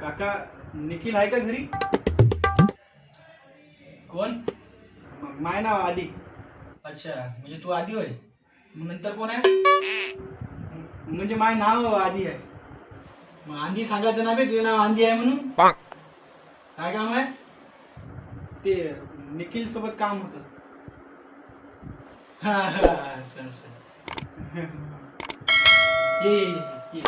काका निखिल आहे का घरी? कोण? म- माय नाव आधी अच्छा म्हणजे तू आधी होय? मग नंतर कोण आहे? म्हणजे माय नाव आधी आहे. मग आंधी सांगायचं ना बे तुझं नाव आंधी आहे म्हणून? काय काम आहे? ते निखिल सोबत काम होतं. हा, हा. ये ये.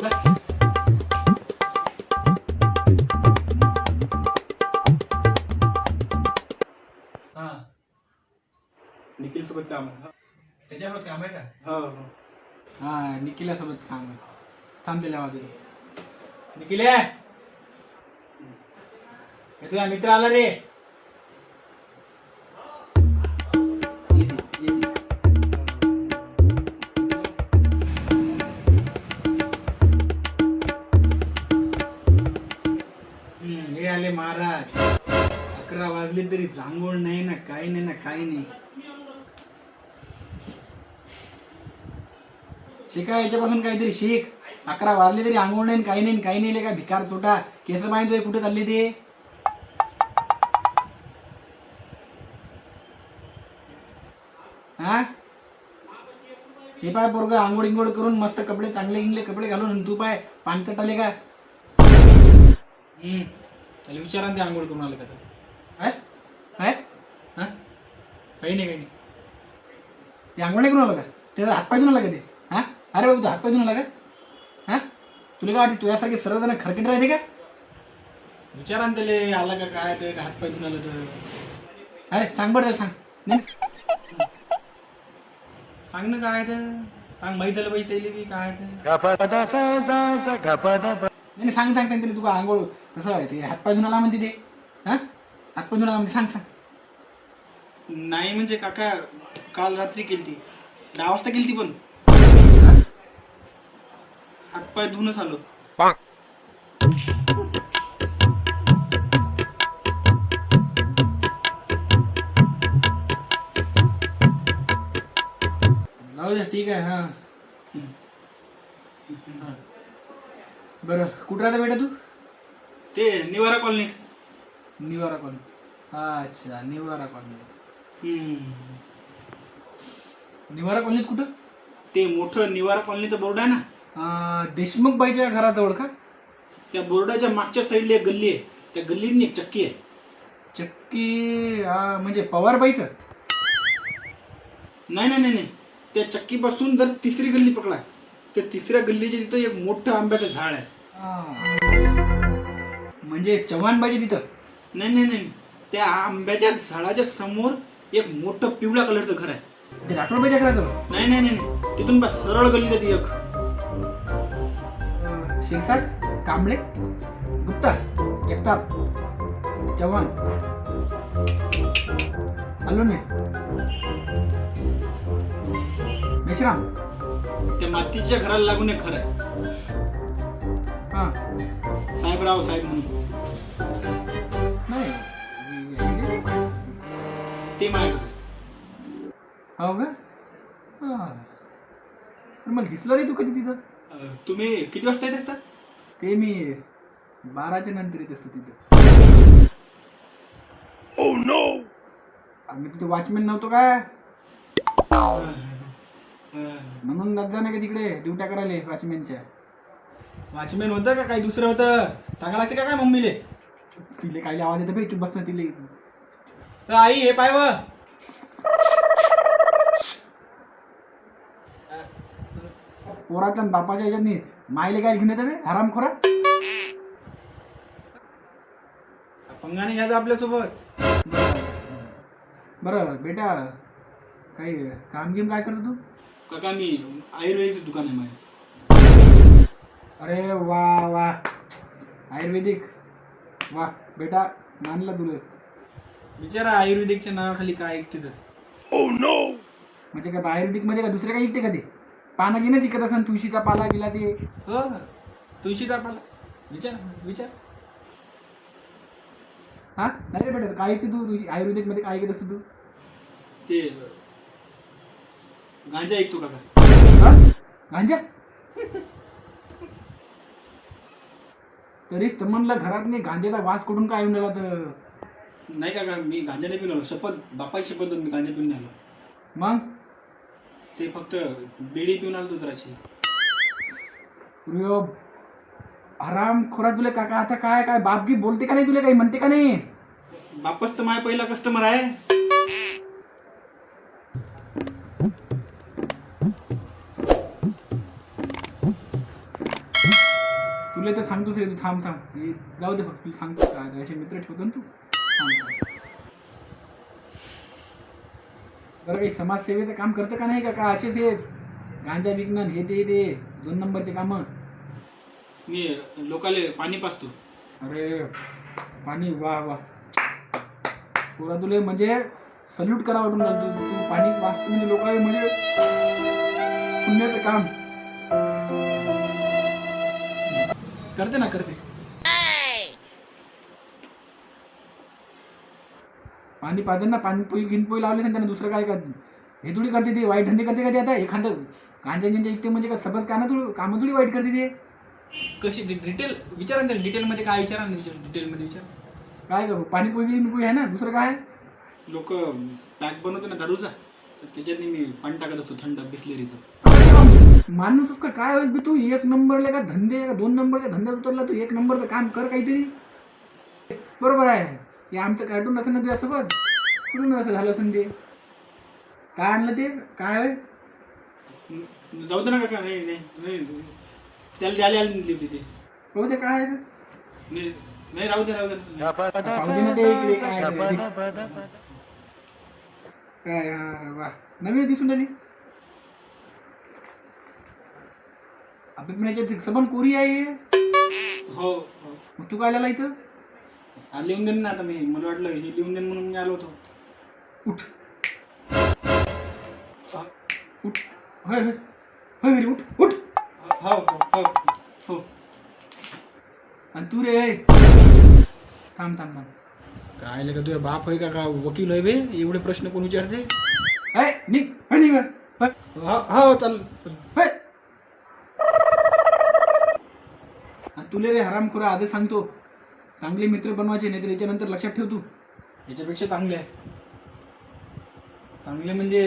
बस हा निखिल सोबत काम आहे त्याच्यासोबत काम आहे का हो हो हा निखिलासोबत काम आहे थांब दिल्या वाजून निखिल? हे तुझा मित्र आला रे अकरा तरी जांगोळ नाही ना काही नाही ना काही नाही. शिका याच्यापासून काहीतरी शिक. अकरा वाजले तरी आंघोळ नाही काही नाही काही नाही का भिकार चोटा केस माहिती कुठे चालले ते? हा? हे पाय पोरग आंघोळ इंगोळ करून मस्त कपडे चांगले गिंगले कपडे घालून तू पाय पाणचट आले का? हम्म. त्याला विचारा ते आंघोळ करून आले का ते. काय काय हा काही नाही काही नाही. ते आंघोळ नाही करून आलं का? त्याचा हातपाय धुवून आला का ते. हा? अरे बाबू तू हातपाय धुवून आला का हा? तुला काय वाटते तुझ्यासारखे सर्वजण खरकट राहते का? विचारा ना त्याला आला का काय ते हात धुवून आलं तर. अरे सांग बरं त्याला सांग. नाही सांग ना काय तर सांग माहीत झालं पाहिजे त्याला बी काय तर नाही, नाही सांग सांग सांग त्याला. तुका आंघोळ कसं आहे ते हातपाय धुवून आला म्हणते ते. हा? हातपाय धुवून आला म्हणते सांग सांग. नाही म्हणजे काका काल रात्री केलती. दहा वाजता केलती पण? हातपाय धुवूनच आलो. जाऊ द्या ठीक आहे हा. हा. बरं कुठं राहता बेटा तू? ते निवारा कॉलनी निवारा कॉलनी अच्छा निवारा कॉलनी निवारा कॉलनीत कुठं? ते मोठं निवारा कॉलनीचं बोर्ड आहे ना? देशमुख बाईच्या घराजवळ का? त्या बोर्डाच्या मागच्या साईडला एक गल्ली आहे. त्या गल्लीत एक चक्की आहे. चक्की म्हणजे पवारबाईचं नाही नाही नाही नाही. त्या चक्कीपासून जर तिसरी गल्ली पकडा तर तिसऱ्या गल्लीच्या तिथं एक मोठं आंब्याचं झाड आहे. म्हणजे चव्हाणबाजी तिथं? नाही नाही नाही. त्या आंब्याच्या झाडाच्या समोर एक मोठं पिवळ्या कलरचं घर आहे. ते घराजवळ नाही नाही नाही नाही. तिथून बस सरळ गल्ली जाते एक. शिरसाट कांबळे गुप्ता जगताप चव्हाण अलोने मेश्राम. त्या मातीच्या घराला लागून एक घर आहे. हां. साहेबराव साहेब म्हणून. ते हो का? हां. पण मला दिसलं नाही तू कधी तिथं. अं, तुम्ही किती वाजता येत असतात ते मी बाराच्या नंतर येत असतो तिथं. आम्ही तिथे वॉचमॅन नव्हतो काय म्हणून जात जा ना का तिकडे ड्युट्या करायला वॉचमॅनच्या वॉचमॅन होतं का? काही दुसरं होतं? सांगा लागते का काय मम्मीले? तिले काय आवाज येतं भाई चुप बस ना तिले. तर आई हे पाय व पोराच्या आणि बापाच्या याच्यातनी मायले काय घेऊन येतं बे हरामखोरा पंगाने घ्यायचं आपल्यासोबत. बरं बेटा काही काम गिम काय करतो तू? काका मी आयुर्वेदिक दुकान आहे माझं अरे वा वा. आयुर्वेदिक. वा बेटा मानला तुला. विचारा आयुर्वेदिकच्या नावाखाली काय ऐकते तर म्हणजे काय आयुर्वेदिकमध्ये का दुसरे काही ऐकते का ते? पानं घेणं तिकत असं तुळशीचा पाला गेला ते? हो तुळशीचा पाला. विचार विचार. हा? नाही रे बेटा काय ऐकते तू? तुझी आयुर्वेदिकमध्ये काय ऐकत असतो तू? ते गांजा ऐकतो हा? गांजा? तरीच तर म्हणलं घरात नाही गांजेचा वास कुठून काय येऊन राहिला तर? नाही काका मी गांजा नाही पिऊन आलो? शपथ बापाची शपथ मी गांजा पिऊन नाही आलो. मग? ते फक्त बेडी पिऊन आलो अरे आराम खोरा तुले काका आता काय काय बापगी बोलते का नाही तुले काही? म्हणते का नाही? बापच तर माझा पहिला कस्टमर आहे. तुला तर सांगतोच रे तू थांब थांब. हे जाऊ दे फक्त तुला सांगतो काय असे मित्र ठेवतो ना तू. बरं काही समाजसेवेचं काम करतं का नाही का? का असेच हेच गांजा विकणं हे ते ते. दोन नंबरचे कामं. मी लोकाले पाणी पाचतो अरे पाणी वा वा. पुरा तुले म्हणजे सल्यूट करा वाटून राहिलं तू. तू पाणी वाचतो म्हणजे लोकांना म्हणजे पुण्याचं काम. करते ना करते. पाणी पाजन ना पाणी पोई घेऊन पोई लावले ना त्यांना दुसरं काय करते? हे थोडी करते ते वाईट धंदे करते का ते आता? एखादं गांजा गिंजा इकते म्हणजे का सबज का ना थोडी कामं थोडी वाईट करते ते? कशी डिटेल विचारा ना डिटेल मध्ये काय विचारा ना डिटेल मध्ये विचार. काय करू? पाणी पोई घेऊन पोई आहे ना? दुसरं काय? लोक पॅक बनवते ना दारूचा तर त्याच्यात मी पाणी टाकत असतो थंड बिस्लेरीचं माणूस का काय होईल बे तू? एक नंबरला का धंदे का दोन नंबरच्या धंद्यात उतरला तू? एक नंबरचं काम कर काहीतरी. बरोबर आहे. हे आमचं कार्टून असं ना तुझ्यासोबत कुठून असं झालं असं ते? काय आणलं ते? काय होय? जाऊ दे ना काका नाही नाही नाही त्याला द्यायला आली नाही होती ते. हो ते काय आहे ते? नाही नाही राहू दे राहू दे. पाहू दे ना ते इकडे काय आहे ते. काय हा, वा. नवीन दिसून राहिली. आपल्या पण याच्यात सबन कोरी आहे. हे. हो. हो मग तू काय आला इथं? हा, लिहून देईन ना आता मी. मला वाटलं हे लिहून देईन म्हणून मी आलो होतो. उठ. उठ. होय होय. होय उठ. उठ. हो हो हो हो. आणि तू रे. थांब थांब थांब. काय लगा तुझ्या बाप आहे का का वकील आहे बे? एवढे प्रश्न कोण विचारते? ऐ निघ होय निघ. होय, हो हो चाल होय. आणि तुले रे हरामखोरा आधी सांगतो. चांगले मित्र बनवायचे नाही तर याच्यानंतर लक्षात ठेव तू. याच्यापेक्षा चांगले आहे. चांगले म्हणजे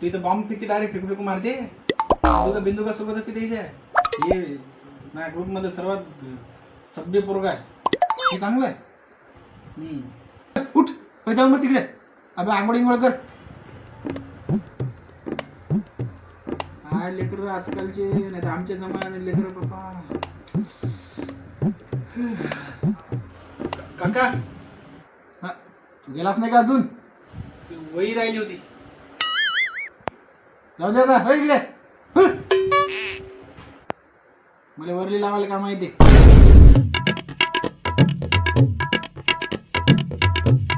तू इथं बॉम्ब फेकते डायरेक्ट फेकू फेकू मारते. बिंदुका बिंदुका सोबत असते त्याच्या. हे माझ्या ग्रुपमध्ये सर्वात सभ्य पोरगा आहे. हे चांगलं आहे. हम्म. उठ जाऊ मग तिकडे. अबे आंघोळ इंगोळ कर. काय लेकर आजकालचे? नाही तर आमच्या जमान्यात लेकर बाबा काका. हा, तू गेलास नाही का अजून? ती वही राहिली होती. जाऊ दे आता होय इकडे. हं. मला वरली लावायला का माहिती?